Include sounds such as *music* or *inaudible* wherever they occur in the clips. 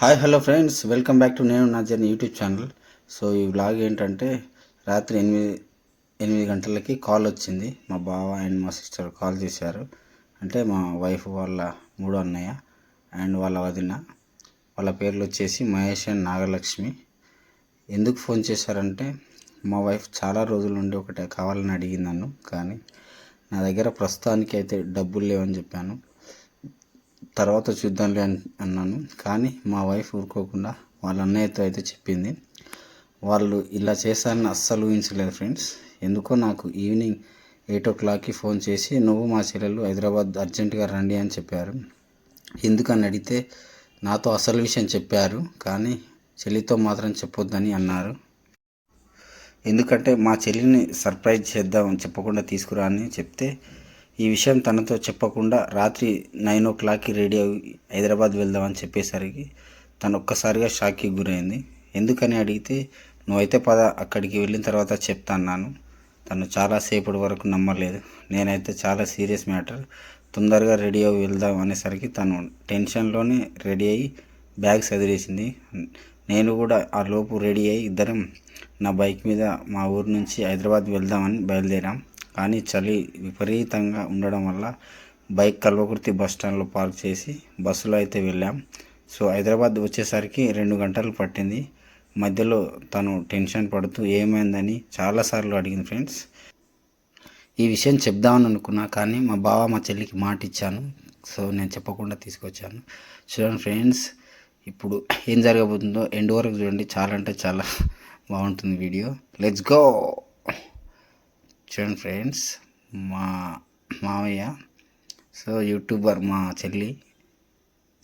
Hi hello friends. Welcome back to నేను నా journey YouTube channel. So ఈ vlog ఏంటంటే రాత్రి ఎనిమిది ఎనిమిది గంటలకి కాల్ వచ్చింది. మా బావ అండ్ మా సిస్టర్ కాల్ చేశారు. అంటే మా వైఫ్ వాళ్ళ మూడో అన్నయ్య అండ్ వాళ్ళ వదిన. వాళ్ళ పేర్లు వచ్చేసి మహేష్ అండ్ నాగలక్ష్మి. ఎందుకు ఫోన్ చేశారంటే మా వైఫ్ చాలా రోజుల నుండి ఒకటే కావాలని అడిగింది నన్ను. కానీ నా దగ్గర ప్రస్తుతానికి అయితే డబ్బులు లేవని చెప్పాను. తర్వాత చూద్దాంలే అని అన్నాను. కానీ మా వైఫ్ ఊరుకోకుండా వాళ్ళ అన్నయ్యతో అయితే చెప్పింది. వాళ్ళు ఇలా చేశారని అస్సలు ఊహించలేదు ఫ్రెండ్స్. ఎందుకో నాకు ఈవినింగ్ ఎయిట్ ఓ క్లాక్కి ఫోన్ చేసి నువ్వు మా చెల్లెలు హైదరాబాద్ అర్జెంటుగా రండి అని చెప్పారు. ఎందుకని అడిగితే నాతో అసలు విషయం చెప్పారు కానీ చెల్లితో మాత్రం చెప్పొద్దని అన్నారు. ఎందుకంటే మా చెల్లిని సర్ప్రైజ్ చేద్దాం చెప్పకుండా తీసుకురా అని చెప్తే ఈ విషయం తనతో చెప్పకుండా రాత్రి నైన్ ఓ క్లాక్కి రెడీ అయ్యి హైదరాబాద్ వెళ్దామని చెప్పేసరికి తను ఒక్కసారిగా షాక్కి గురైంది. ఎందుకని అడిగితే నువ్వైతే పద అక్కడికి వెళ్ళిన తర్వాత చెప్తా తను చాలాసేపటి వరకు నమ్మలేదు. నేనైతే చాలా సీరియస్ మ్యాటర్. తొందరగా రెడీ అయ్యి వెళ్దాం అనేసరికి తను టెన్షన్లోనే రెడీ అయ్యి బ్యాగ్ చదివేసింది నేను కూడా ఆ లోపు రెడీ అయ్యి ఇద్దరం నా బైక్ మీద మా ఊరు నుంచి హైదరాబాద్ వెళ్దామని బయలుదేరాం. కానీ చలి విపరీతంగా ఉండడం వల్ల బైక్ కల్వకుర్తి బస్ స్టాండ్లో పార్క్ చేసి బస్సులో అయితే వెళ్ళాం. సో హైదరాబాద్ వచ్చేసరికి రెండు గంటలు పట్టింది. మధ్యలో తను టెన్షన్ పడుతూ ఏమైందని చాలాసార్లు అడిగింది ఫ్రెండ్స్. ఈ విషయం చెప్దామని అనుకున్నా కానీ మా బావ మా చెల్లికి మాట ఇచ్చాను. సో నేను చెప్పకుండా తీసుకొచ్చాను. చూడండి ఫ్రెండ్స్ ఇప్పుడు ఏం జరగబోతుందో ఎండ్ వరకు చూడండి. చాలా అంటే చాలా బాగుంటుంది వీడియో. Let's go! చూడండి ఫ్రెండ్స్ మా మావయ్య సో యూట్యూబర్ మా చెల్లి.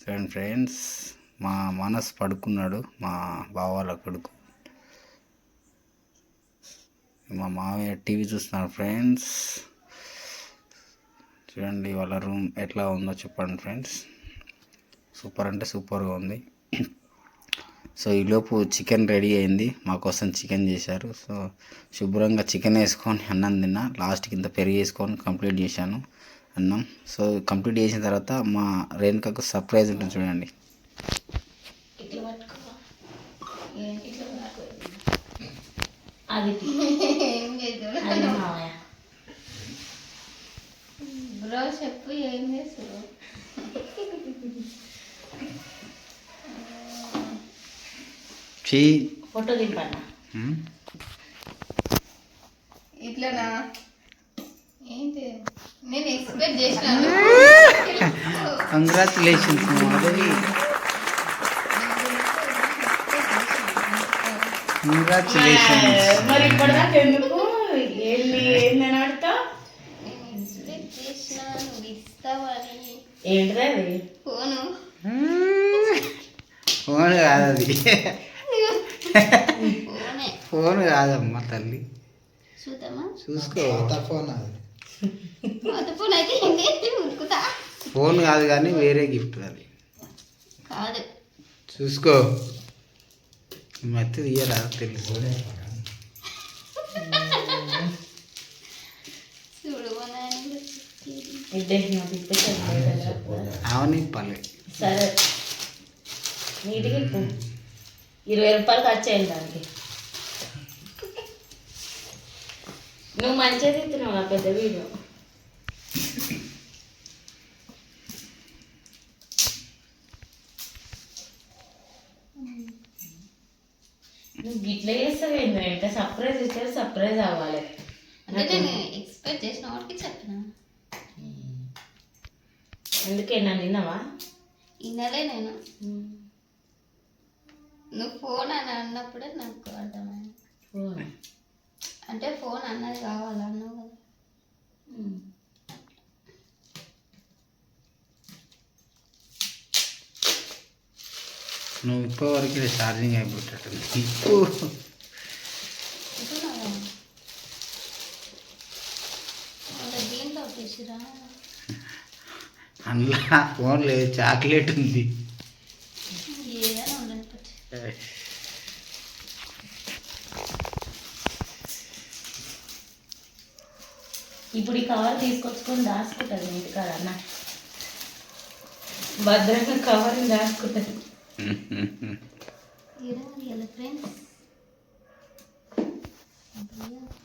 చూడండి ఫ్రెండ్స్ మా మనస్ పడుకున్నాడు మా బావాల కొడుకు. మా మావయ్య టీవీ చూస్తున్నాడు ఫ్రెండ్స్. చూడండి వాళ్ళ రూమ్ ఎట్లా ఉందో చెప్పండి ఫ్రెండ్స్. సూపర్ అంటే సూపర్గా ఉంది. సో ఈలోపు చికెన్ రెడీ అయింది. మా కోసం చికెన్ చేశారు. సో శుభ్రంగా చికెన్ వేసుకొని అన్నం తిన్నా. లాస్ట్కి ఇంత పెరుగు వేసుకొని కంప్లీట్ చేశాను అన్నం. సో కంప్లీట్ చేసిన తర్వాత మా రేణుకకు సర్ప్రైజ్ ఉంటుంది చూడండి. అది బ్రో చెప్పు ఏం చేస్తారు చీ ఫోటో దింపన్న హ్మ్? ఇట్లనా? ఏంటి? నేను ఎక్స్పెక్ట్ చేసినాను కంగ్రాచులేషన్స్ మాధవి. కంగ్రాచులేషన్స్ మరి ఇప్పటిదాకా ఎందుకు? ఏంది ఏందని అడుగుతా? ఏంటిది ఫోను. ఫోన్ కాదు అది. ఫోనే. కాదమ్మా తల్లి. చూద్దామా? చూసుకో. ఫోన్ ఫోన్ కాదు కానీ వేరే గిఫ్ట్ అది కాదు. చూసుకో. మెత్త తీయరా తెలుసు అవని పల్లె. సరే. నీట్గా ఇరవై రూపాయలు ఖర్చు అయింది దానికి. నువ్వు మంచిగా తిత్తున్నావు ఆ పెద్ద వీడియో? నువ్వు గిట్ల చేస్తావు ఏంటంటే సర్ప్రైజ్ ఇస్తే సర్ప్రైజ్ అవ్వాలి. అంటే నేను ఎక్స్పెక్ట్ చేసిన వాడికి చెప్పిన. అందుకే నన్ను విన్నావా ఇన్నలే నేను. నువ్వు ఫోన్ అని అన్నప్పుడే నాకు అర్థమైంది. ఫోన్? అంటే ఫోన్ అన్నది కావాలన్నావు కదా నువ్వు ఛార్జింగ్ అయిపోతుంది ఇప్పుడు వింటున్నావా? వాళ్ళ దీంట్లో తీసిరా? అందులో ఫోన్ లేదు చాక్లెట్ ఉంది. ఇప్పుడు ఈ కవర్ తీసుకొచ్చుకొని దాచుకుంటుంది ఇంటికాడ అన్న. భద్రంగా కవర్ దాచుకుంటుంది.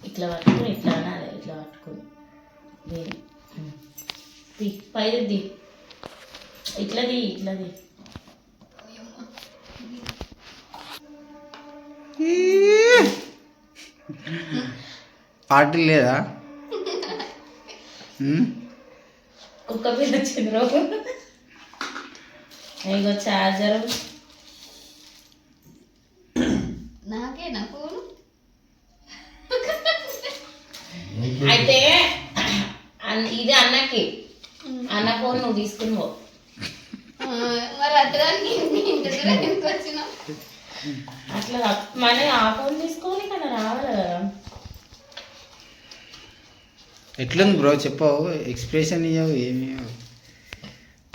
ఇట్లా పట్టుకుని ఇట్లా అనాలి ఇట్లా పట్టుకుని దీన్ని. ఉమ్. తీ. పైది ది ఇట్లది ఇట్లది పార్టీ లేదా? *laughs* కుక్క పిల్ల వచ్చింది రోజు ఇగో చార్జరు. నాకేనా ఫోన్? *laughs* అయితే ఇది అన్నకి. అన్న ఫోన్ నువ్వు తీసుకుని పో. మరి అడ్డానికి ఇంటి దగ్గర ఎందుకు వచ్చినావు? అట్లా తప్ప- మన ఆ ఫోన్ తీసుకోవాలి కదా రావాలి కదా. ఎట్లుంది బ్రో? చెప్పావు. ఎక్స్ప్రెషన్ ఇవ్వవు ఏమి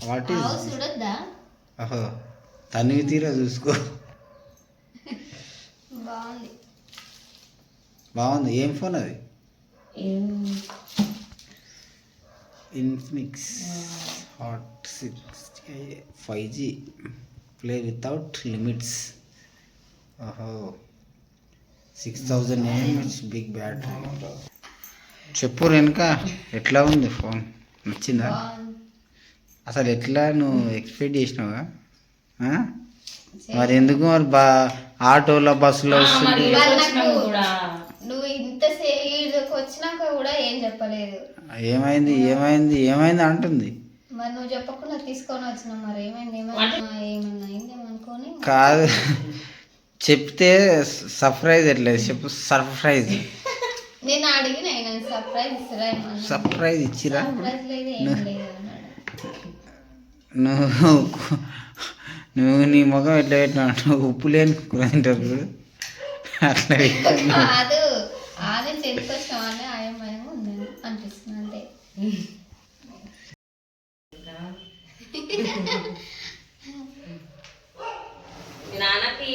వాట్ ఈస్ చూడొద్దా? అహో తనివి తీరా చూసుకో. బాగుంది. బాగుంది. ఏం ఫోన్ అది? Infinix Hot six five G play without limits ఓహో six thousand MH big battery చెప్పు వెనుక ఎట్లా ఉంది ఫోన్? నచ్చిందా? అసలు ఎట్లా నువ్వు ఎక్స్పెక్ట్ చేసినావా? ఆ? మరి ఎందుకు మరి బా ఆటోలో బస్సులో వస్తుంది? నువ్వు ఇంత వచ్చినాక కూడా ఏం చెప్పలేదు. ఏమైంది ఏమైంది ఏమైంది అంటుంది. మరి నువ్వు చెప్పకుండా తీసుకొని వచ్చినావు మరి ఏమైంది కాదు. చెప్తే సర్ప్రైజ్ ఎట్లేదు. చెప్పు సర్ప్రైజ్ నేను అడిగిన సర్ప్రైజ్ సర్ప్రైజ్ ఇచ్చిరా? నువ్వు నువ్వు నీ ముఖం ఎట్లా పెట్టినావు ఉప్పు లేని కూర తింటారు చూడు. అట్లా పెట్టాను. కాదు ఆమె ఎందుకు వచ్చినావు అని ఆయమయం ఉంది అనిపిస్తుంది అంతే మీ నాన్నకి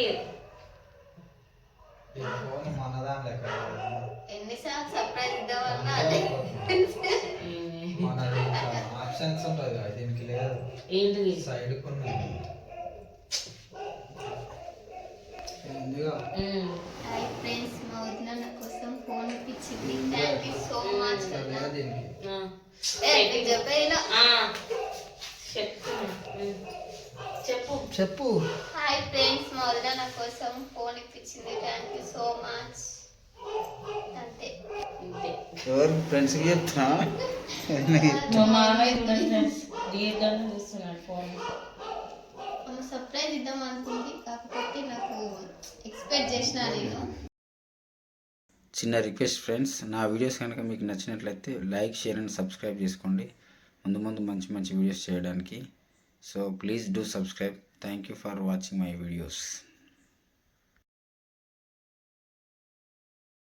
ఎన్నిసార్లు సర్ప్రైజ్ ఇద్దామన్నా ఆప్షన్స్ ఉంటుంది దీనికి లేదు ఏంటిది సైడ్ కొన్ని ఉందిగా ఉమ్. హాయ్ ఫ్రెండ్స్ మా వదిన నా కోసం ఫోన్ ఇప్పించింది థ్యాంక్ యూ సో మచ్ చెప్పు. చెప్పు. హాయ్ ఫ్రెండ్స్ మా వదిన నా కోసం ఫోన్ ఇప్పించింది థ్యాంక్ యూ సో మచ్ అంతే. ఎవరు ఫ్రెండ్స్కి చెప్తున్నా? *laughs* మా మామయ్య ఫ్రెండ్స్ దీర్ఘంగా చూస్తున్నాడు ఫోన్ సర్ప్రైజ్ ఇద్దాం అనుకుంది. కాకపోతే నాకు ఎక్స్పెక్ట్ చేసిన నేను. చిన్న రిక్వెస్ట్ ఫ్రెండ్స్ నా వీడియోస్ కనుక మీకు నచ్చినట్లయితే లైక్ షేర్ అండ్ సబ్స్క్రైబ్ చేసుకోండి. ముందు ముందు మంచి మంచి వీడియోస్ చేయడానికి. so please do subscribe. Thank you for watching my videos.